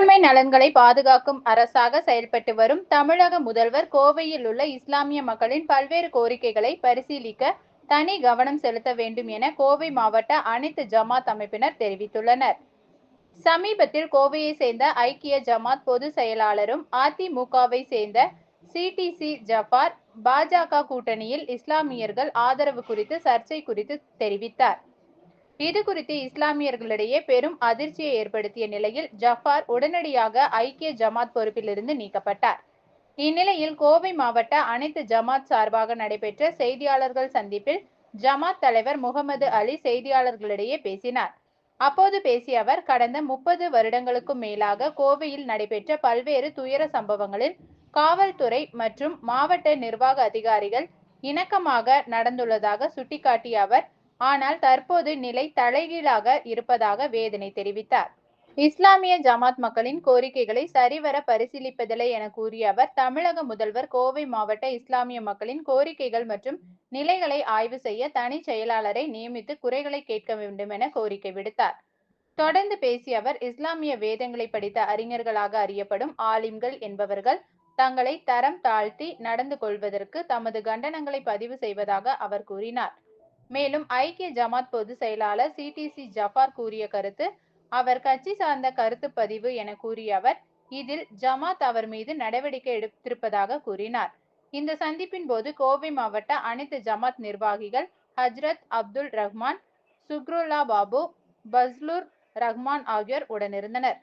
சிறுபான்மை நலன்களை பாதுகாக்கும் அரசாக செயல்பட்டு வரும் தமிழக முதல்வர் கோவையில் உள்ள இஸ்லாமிய மக்களின் பல்வேறு கோரிக்கைகளை பரிசீலிக்க தனி கவனம் செலுத்த வேண்டும் என கோவை மாவட்ட அனைத்து ஜமாத் அமைப்பினர் தெரிவித்துள்ளனர். சமீபத்தில் கோவையை சேர்ந்த ஐக்கிய ஜமாத் பொதுச் செயலாளரும் அதிமுகவை சேர்ந்த சிடிசி ஜஃபார் பாஜக கூட்டணியில் இஸ்லாமியர்கள் ஆதரவு குறித்து சர்ச்சை குறித்து தெரிவித்தார். இது குறித்து இஸ்லாமியர்களிடையே பெரும் அதிர்ச்சியை ஏற்படுத்திய நிலையில் ஜஃபார் உடனடியாக ஐக்கிய ஜமாத் பொறுப்பிலிருந்து நீக்கப்பட்டார். இந்நிலையில் கோவை மாவட்ட அனைத்து ஜமாத் சார்பாக நடைபெற்ற செய்தியாளர்கள் சந்திப்பில் ஜமாத் தலைவர் முகமது அலி செய்தியாளர்களிடையே பேசினார். அப்போது பேசிய அவர் கடந்த முப்பது வருடங்களுக்கும் மேலாக கோவையில் நடைபெற்ற பல்வேறு துயர சம்பவங்களில் காவல்துறை மற்றும் மாவட்ட நிர்வாக அதிகாரிகள் இணக்கமாக நடந்துள்ளதாக சுட்டிக்காட்டிய அவர் ஆனால் தற்போது நிலை தலைகீழாக இருப்பதாக வேதனை தெரிவித்தார். இஸ்லாமிய ஜமாத் மக்களின் கோரிக்கைகளை சரிவர பரிசீலிப்பதில்லை என கூறிய அவர் தமிழக முதல்வர் கோவை மாவட்ட இஸ்லாமிய மக்களின் கோரிக்கைகள் மற்றும் நிலைகளை ஆய்வு செய்ய தனி செயலாளரை நியமித்து குறைகளை கேட்க வேண்டும் என கோரிக்கை விடுத்தார். தொடர்ந்து பேசிய அவர் இஸ்லாமிய வேதங்களை படித்த அறிஞர்களாக அறியப்படும் ஆலிம்கள் என்பவர்கள் தங்களை தரம் தாழ்த்தி நடந்து கொள்வதற்கு தமது கண்டனங்களை பதிவு செய்வதாக அவர் கூறினார். மேலும் ஐக்கிய ஜமாத் பொதுச் செயலாளர் சிடிசி ஜஃபார் கூறிய கருத்து அவர் கட்சி சார்ந்த கருத்து பதிவு என கூறிய அவர் இதில் ஜமாத் அவர் மீது நடவடிக்கை எடுத்திருப்பதாக கூறினார். இந்த சந்திப்பின் போது கோவை மாவட்ட அனைத்து ஜமாத் நிர்வாகிகள் ஹஜ்ரத் அப்துல் ரஹ்மான் சுக்ருல்லா பாபு பஸ்லூர் ரஹ்மான் ஆகியோர் உடனிருந்தனர்.